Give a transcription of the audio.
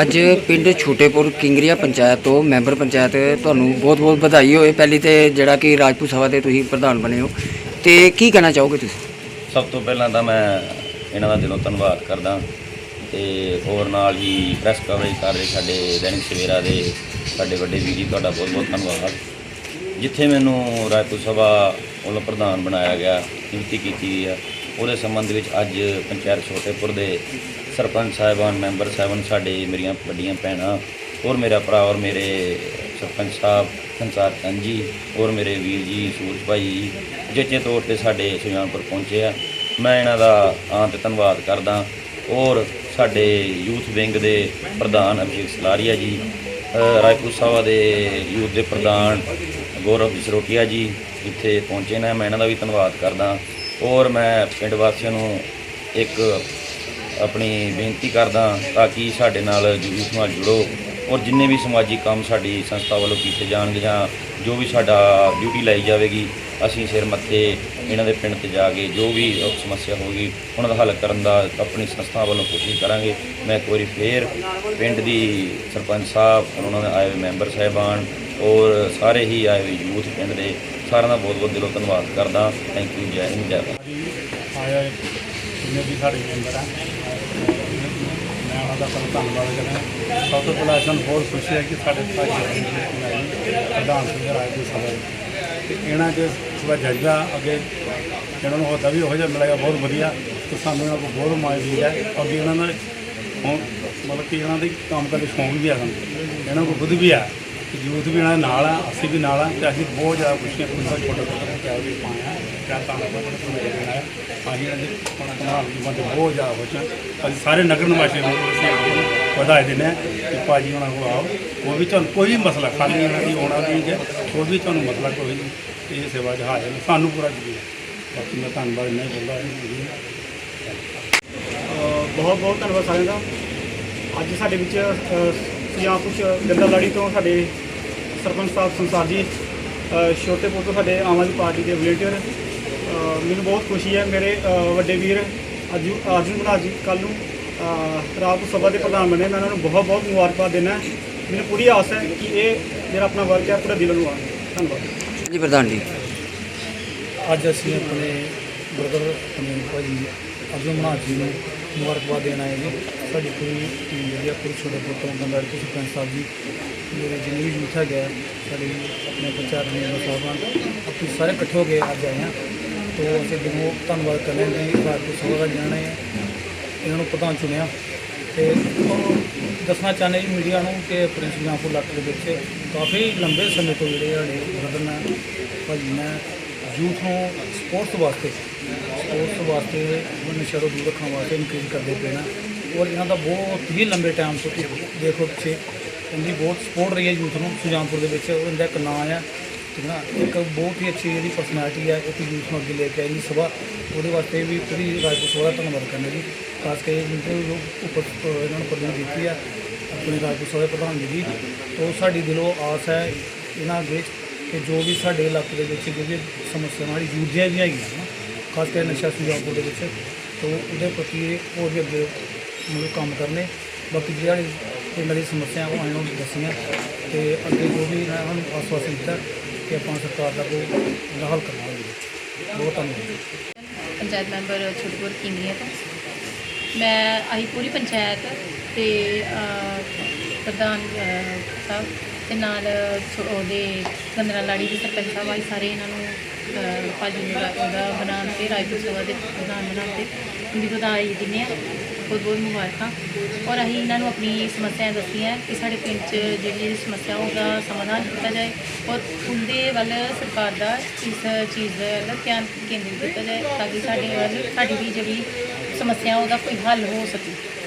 ਅੱਜ ਪਿੰਡ ਛੋਟੇਪੁਰ ਕਿੰਗਰੀਆ ਪੰਚਾਇਤ ਤੋਂ ਮੈਂਬਰ ਪੰਚਾਇਤ ਤੁਹਾਨੂੰ ਬਹੁਤ-ਬਹੁਤ ਵਧਾਈ ਹੋਏ। ਪਹਿਲੀ ਤੇ ਜਿਹੜਾ ਕਿ ਰਾਜਪੂਤ ਸਭਾ ਦੇ ਤੁਸੀਂ ਪ੍ਰਧਾਨ ਬਣੇ ਹੋ। ਤੇ ਕੀ ਕਹਿਣਾ ਚਾਹੋਗੇ ਤੁਸੀਂ? ਸਭ ਤੋਂ ਪਹਿਲਾਂ ਤਾਂ ਮੈਂ ਇਹਨਾਂ ਦਾ ਦਿਲੋਂ ਧੰਨਵਾਦ ਕਰਦਾ। ਤੇ ਹੋਰ ਨਾਲ ਹੀ ਪ੍ਰੈਸ ਕਵਰੇਜ ਕਰ ਰਹੇ ਸਾਡੇ ਦੈਨਿਕ ਸਵੇਰਾ ਦੇ ਸਾਡੇ ਵੱਡੇ ਵੀਰ ਜੀ, ਤੁਹਾਡਾ ਬਹੁਤ ਬਹੁਤ ਧੰਨਵਾਦ। ਜਿੱਥੇ ਮੈਨੂੰ ਰਾਜਪੂਤ ਸਭਾ ਵੱਲੋਂ ਪ੍ਰਧਾਨ ਬਣਾਇਆ ਗਿਆ, ਨਿਯੁਕਤੀ ਕੀਤੀ ਗਈ ਆ, ਉਹਦੇ ਸੰਬੰਧ ਵਿੱਚ ਅੱਜ ਪੰਚਾਇਤ ਛੋਟੇਪੁਰ ਦੇ ਸਰਪੰਚ ਸਾਹਿਬਾਨ ਮੈਂਬਰ ਸਾਹਿਬਾਨ ਸਾਡੇ ਮੇਰੀਆਂ ਵੱਡੀਆਂ ਭੈਣਾਂ ਔਰ ਮੇਰਾ ਭਰਾ ਔਰ ਮੇਰੇ ਸਰਪੰਚ ਸਾਹਿਬ ਸੰਸਾਰ ਚੰਦ ਜੀ ਔਰ ਮੇਰੇ ਵੀਰ ਜੀ ਸੂਰਜ ਭਾਈ ਜੀ ਜਿੱਚੇ ਤੌਰ ਤੇ ਸਾਡੇ ਸੁਜਾਨਪੁਰ ਪਹੁੰਚੇ ਆ। ਮੈਂ ਇਹਨਾਂ ਦਾ ਆਂ ਤੇ ਧੰਨਵਾਦ ਕਰਦਾ। ਔਰ ਸਾਡੇ ਯੂਥ ਵਿੰਗ ਦੇ ਪ੍ਰਧਾਨ ਅਭਿਸ਼ੇਕ ਸਲਾਰੀਆ ਜੀ ਅ, ਰਾਏਪੁਰ ਸਾਹਿਬ ਦੇ ਯੂਥ ਦੇ ਪ੍ਰਧਾਨ ਗੌਰਵ ਜਸਰੋਟੀਆ ਜੀ ਇੱਥੇ ਪਹੁੰਚੇ ਨੇ। ਮੈਂ ਇਹਨਾਂ ਦਾ ਵੀ ਧੰਨਵਾਦ ਕਰਦਾ। ਔਰ ਮੈਂ ਪਿੰਡ ਵਾਸੀਆਂ ਨੂੰ ਇੱਕ ਆਪਣੀ ਬੇਨਤੀ ਕਰਦਾ ਤਾਂ ਕਿ ਸਾਡੇ ਨਾਲ ਯੂਥ ਨਾਲ ਜੁੜੋ ਔਰ ਜਿੰਨੇ ਵੀ ਸਮਾਜਿਕ ਕੰਮ ਸਾਡੀ ਸੰਸਥਾ ਵੱਲੋਂ ਕੀਤੇ ਜਾਣਗੇ ਜਾਂ ਜੋ ਵੀ ਸਾਡਾ ਡਿਊਟੀ ਲਾਈ ਜਾਵੇਗੀ, ਅਸੀਂ ਸਿਰ ਮੱਥੇ ਇਹਨਾਂ ਦੇ ਪਿੰਡ ਤੇ ਜਾ ਕੇ ਜੋ ਵੀ ਉਹ ਸਮੱਸਿਆ ਹੋਗੀ ਉਹਨਾਂ ਦਾ ਹੱਲ ਕਰਨ ਦਾ ਆਪਣੀ ਸੰਸਥਾ ਵੱਲੋਂ ਕੋਸ਼ਿਸ਼ ਕਰਾਂਗੇ। ਮੈਂ ਇੱਕ ਵਾਰੀ ਫੇਰ ਪਿੰਡ ਦੀ ਸਰਪੰਚ ਸਾਹਿਬ ਔਰ ਉਹਨਾਂ ਦੇ ਆਏ ਹੋਏ ਮੈਂਬਰ ਸਾਹਿਬਾਨ ਔਰ ਸਾਰੇ ਹੀ ਆਏ ਹੋਏ ਯੂਥ ਪਿੰਡ ਦੇ ਸਾਰਿਆਂ ਦਾ ਬਹੁਤ ਬਹੁਤ ਦਿਲੋਂ ਧੰਨਵਾਦ ਕਰਦਾ। ਥੈਂਕ ਯੂ ਜੈ ਹਿੰਦ, ਜੈ ਭਾਰਤ। ਆਇਆ ਜਿੰਨੇ ਵੀ ਸਾਡੇ ਮੈਂਬਰ ਆ ਮੈਂ ਦਾ ਬਹੁਤ ਧੰਨਵਾਦ ਕਰਨਾ। ਸਭ ਤੋਂ ਪਹਿਲਾਂ ਸਾਨੂੰ ਬਹੁਤ ਖੁਸ਼ੀ ਹੈ ਕਿ ਸਾਡੇ ਭਾਈ ਪ੍ਰਧਾਨ ਸਿੰਘ ਰਾਜ ਦੀ ਸਭਾ ਤੇ ਇਹਨਾਂ ਦੇ ਥੋੜਾ ਜਜ਼ਬਾ ਅੱਗੇ ਇਹਨਾਂ ਨੂੰ ਹੋਦਾ ਵੀ ਹੋ ਜਿਹਾ ਮਿਲੇਗਾ ਬਹੁਤ ਵਧੀਆ। ਤੇ ਸਾਨੂੰ ਇਹਨਾਂ ਕੋਲ ਬਹੁਤ ਮਾਣ ਵੀ ਹੈ। ਅੱਗੇ ਇਹਨਾਂ ਨਾਲ ਹੁਣ ਮਤਲਬ ਕਿ ਇਹਨਾਂ ਦੇ ਕੰਮ ਕਰਦੇ ਸ਼ੌਂਕ ਵੀ ਆ ਸਾਨੂੰ। ਇਹਨਾਂ ਕੋਲ ਬੁੱਧ ਵੀ ਆ। ਯੂਥ ਵੀ ਇਹਨਾਂ ਦੇ ਨਾਲ ਆ, ਅਸੀਂ ਵੀ ਨਾਲ ਆ। ਤੇ ਅਸੀਂ ਬਹੁਤ ਜ਼ਿਆਦਾ ਖੁਸ਼ੀ ਹਾਂ ਕਿ ਛੋਟਾ ਛੋਟਾ ਪਿਆਰ ਵੀ ਪਾਇਆ ਕਿਆ ਤਾਂ ਬਹੁਤ ਅਸੀਂ ਇਹਨਾਂ ਦੇ ਕਮਾਲ ਦੀ ਬੰਦੇ ਬਹੁਤ ਜ਼ਿਆਦਾ ਖੁਸ਼ ਹਾਂ ਅਸੀਂ ਸਾਰੇ ਨਗਰ ਨਿਵਾਸੀ ਨੂੰ ਅਸੀਂ ਵਧਾਈ ਦਿੰਦੇ ਹਾਂ ਕਿ ਭਾਜੀ ਉਹਨਾਂ ਕੋਲ ਆਓ। ਉਹ ਵੀ ਤੁਹਾਨੂੰ ਕੋਈ ਵੀ ਮਸਲਾ ਖਾਲੀ ਇਹਨਾਂ ਦੀ ਆਉਣਾ ਨਹੀਂ ਹੈ। ਕੋਈ ਵੀ ਤੁਹਾਨੂੰ ਮਸਲਾ ਕੋਈ ਨਹੀਂ। ਇਹ ਸੇਵਾ 'ਚ ਹਾਜ਼ਰ ਨੇ। ਸਾਨੂੰ ਪੂਰਾ ਯਕੀਨ ਬਾਕੀ ਮੈਂ ਧੰਨਵਾਦ ਨਹੀਂ ਬੋਲਦਾ ਬਹੁਤ ਬਹੁਤ ਧੰਨਵਾਦ ਸਾਰਿਆਂ ਦਾ। ਅੱਜ ਸਾਡੇ ਵਿੱਚ ਜਾਂ ਕੁਝ ਗੰਦਾਲਾੜੀ ਤੋਂ ਸਾਡੇ ਸਰਪੰਚ ਸਾਹਿਬ ਸੰਸਾਰ ਜੀ ਅ, ਛੋਟੇਪੁਰ ਤੋਂ ਸਾਡੇ ਆਮ ਆਦਮੀ ਪਾਰਟੀ ਦੇ ਵਲੰਟੀਅਰ ਮੈਨੂੰ ਬਹੁਤ ਖੁਸ਼ੀ ਹੈ ਮੇਰੇ ਵੱਡੇ ਵੀਰ ਅੱਜ ਅਰਜੁਨ ਬਣਾ ਜੀ ਕੱਲ ਨੂੰ ਨੂੰ ਸਭਾ ਦੇ ਪ੍ਰਧਾਨ ਬਣੇ ਮੈਂ ਉਹਨਾਂ ਨੂੰ ਬਹੁਤ ਬਹੁਤ ਮੁਬਾਰਕਬਾਦ ਦੇਣਾ ਮੈਨੂੰ ਪੂਰੀ ਆਸ ਹੈ ਕਿ ਇਹ ਜਿਹੜਾ ਆਪਣਾ ਵਰਕ ਹੈ ਪੂਰਾ ਦਿਲੋਂ ਨੂੰ ਆ ਧੰਨਵਾਦ। ਜੀ ਪ੍ਰਧਾਨ ਜੀ। ਅੱਜ ਅਸੀਂ ਆਪਣੇ ਬ੍ਰਦਰ ਆਪਣੇ ਭਾਜੀ ਅਰਜੁਨ ਮਹਾਜ ਜੀ ਨੂੰ ਮੁਬਾਰਕਬਾਦ ਦੇਣ ਆਏ ਜੀ। ਸਾਡੀ ਪੂਰੀ ਟੀਮ ਜਿਹੜੀ ਆ ਪੂਰੀ ਛੋਟੇ ਪੁੱਤੋਂ ਬੰਦਾੜ ਤੋਂ ਸਰਪੰਚ ਸਾਹਿਬ ਜੀ। ਮੇਰੇ ਜਿੰਨੇ ਵੀ ਹੈਗਾ ਹੈ, ਸਾਡੇ ਆਪਣੇ ਪੰਚਾਇਤ ਮੈਂਬਰ ਸਾਹਿਬਾਨ ਅਸੀਂ ਸਾਰੇ ਇਕੱਠੇ ਹੋ ਕੇ ਅੱਜ ਆਏ ਹਾਂ। ਤੋਂ ਅਸੀਂ ਬਹੁਤ ਧੰਨਵਾਦ ਕਰਦੇ ਹਾਂ ਜੀ ਰਾਜਪੂਤ ਸਭਾ ਦਾ ਜਿਨ੍ਹਾਂ ਨੇ ਇਹਨਾਂ ਨੂੰ ਪ੍ਰਧਾਨ ਚੁਣਿਆ। ਤੇ ਦੱਸਣਾ ਚਾਹੁੰਦੇ ਜੀ ਮੀਡੀਆ ਨੂੰ ਕਿ ਪ੍ਰਿੰਸ ਜਨਾਪੁਰ ਇਲਾਕੇ ਦੇ ਵਿੱਚ ਕਾਫੀ ਲੰਬੇ ਸਮੇਂ ਤੋਂ ਜਿਹੜੇ ਸਾਡੇ ਬ੍ਰਦਰ ਨੇ, ਭਾਜੀ ਨੇ ਯੂਥ ਨੂੰ ਸਪੋਰਟਸ ਵਾਸਤੇ ਸਪੋਰਟਸ ਵਾਸਤੇ ਉਹਨਾਂ ਨਸ਼ਾ ਤੋਂ ਦੂਰ ਰੱਖਣ ਵਾਸਤੇ ਇਨਕਰੇਜ ਕਰਦੇ ਪਏ ਨੇ। ਔਰ ਇਹਨਾਂ ਦਾ ਬਹੁਤ ਹੀ ਲੰਬੇ ਟਾਈਮ ਤੋਂ ਦੇਖੋ ਪਿੱਛੇ ਇਹਦੀ ਬਹੁਤ ਸਪੋਰਟ ਰਹੀ ਹੈ ਯੂਥ ਨੂੰ ਸੁਜਾਨਪੁਰ ਦੇ ਵਿੱਚ। ਉਹਦਾ ਇੱਕ ਨਾਂ ਆ। ਠੀਕ ਨਾ ਇੱਕ ਬਹੁਤ ਹੀ ਅੱਛੀ ਜਿਹੜੀ ਪਰਸਨੈਲਿਟੀ ਹੈ ਇੱਕ ਯੂਥ ਨੂੰ ਅੱਗੇ ਲੈ ਕੇ ਆਈ ਸਭਾ ਉਹਦੇ ਵਾਸਤੇ ਵੀ ਪੂਰੀ ਰਾਜਪੂਤ ਸਭਾ ਦਾ ਧੰਨਵਾਦ ਕਰਨਾ ਜੀ। ਖਾਸ ਕਰਕੇ ਜਿਹੜੇ ਲੋਕ ਉੱਪਰ, ਇਹਨਾਂ ਨੂੰ ਪਦਵੀ ਦਿੱਤੀ ਆ, ਆਪਣੇ ਰਾਜਪੂਤ ਸਭਾ ਦੇ ਪ੍ਰਧਾਨ ਜੀ ਦੀ। ਤੋਂ ਸਾਡੀ ਦਿਲੋਂ ਆਸ ਹੈ ਇਹਨਾਂ ਅੱਗੇ ਕਿ ਜੋ ਵੀ ਸਾਡੇ ਇਲਾਕੇ ਦੇ ਵਿੱਚ ਜੋ ਸਮੱਸਿਆਵਾਂ ਵਾਲੀ ਜੂਝੀਆਂ ਵੀ ਹੈਗੀਆਂ ਨਾ, ਖਾਸ ਕਰਕੇ ਨਸ਼ਾ ਸੁਜਾਨਪੁਰ ਦੇ ਵਿੱਚ, ਤੋਂ ਉਹਦੇ ਪ੍ਰਤੀ ਇਹ ਹੋਰ ਵੀ ਅੱਗੇ ਮਤਲਬ ਕੰਮ ਕਰਨੇ। ਬਾਕੀ ਜਿਹੜੇ ਪਿੰਡਾਂ ਦੀ ਸਮੱਸਿਆ ਉਹ ਨੂੰ ਦੱਸੀਆਂ ਤੇ ਅੱਗੇ ਜੋ ਵੀ ਇਹਨਾਂ ਨੂੰ ਆਸਵਾਸਨ ਦਿੱਤਾ ਕਿ ਆਪਾਂ ਸਰਕਾਰ ਦਾ ਕੋਈ ਇਹਦਾ ਹੱਲ ਕਰਵਾਵਾਂਗੇ ਬਹੁਤ ਧੰਨਵਾਦ। ਪੰਚਾਇਤ ਮੈਂਬਰ ਛੋਟਪੁਰ ਕਿੰਨੀਆਂ ਤੋਂ? ਮੈਂ ਆਹੀ ਪੂਰੀ ਪੰਚਾਇਤ ਤੇ ਪ੍ਰਧਾਨ ਸਾਹਿਬ ਤੇ ਨਾਲ ਉਹਦੇ ਗੰਦਰਾ ਲਾੜੀ ਦੇ ਸਰਪੰਚ ਸਾਹਿਬ ਆਏ ਸਾਰੇ ਇਹਨਾਂ ਨੂੰ ਭਾਜੀ ਨੂੰ ਉਹਦਾ ਬਣਾਉਣ ਤੇ ਰਾਜਪੂਤ ਸਭਾ ਦੇ ਪ੍ਰਧਾਨ ਬਣਾਉਣ ਤੇ ਉਹਦੀ ਵਧਾਈ ਦਿੰਦੇ ਹਾਂ। ਬਹੁਤ ਬਹੁਤ ਮੁਬਾਰਕਾਂ। ਔਰ ਅਸੀਂ ਇਹਨਾਂ ਨੂੰ ਆਪਣੀ ਸਮੱਸਿਆ ਦੱਸੀਆਂ ਕਿ ਸਾਡੇ ਪਿੰਡ 'ਚ ਜਿਹੜੀ ਜਿਹੜੀ ਸਮੱਸਿਆ ਉਹਦਾ ਸਮਾਧਾਨ ਕੀਤਾ ਜਾਏ ਔਰ ਉਹਦੇ ਵੱਲ ਸਰਕਾਰ ਦਾ ਇਸ ਚੀਜ਼ ਦਾ ਵੱਲ ਧਿਆਨ ਕੇਂਦਰਿਤ ਕੀਤਾ ਜਾਏ ਤਾਂ ਕਿ ਸਾਡੇ ਵੱਲ ਸਾਡੀ ਵੀ ਜਿਹੜੀ ਸਮੱਸਿਆ ਉਹਦਾ ਕੋਈ ਹੱਲ ਹੋ ਸਕੇ।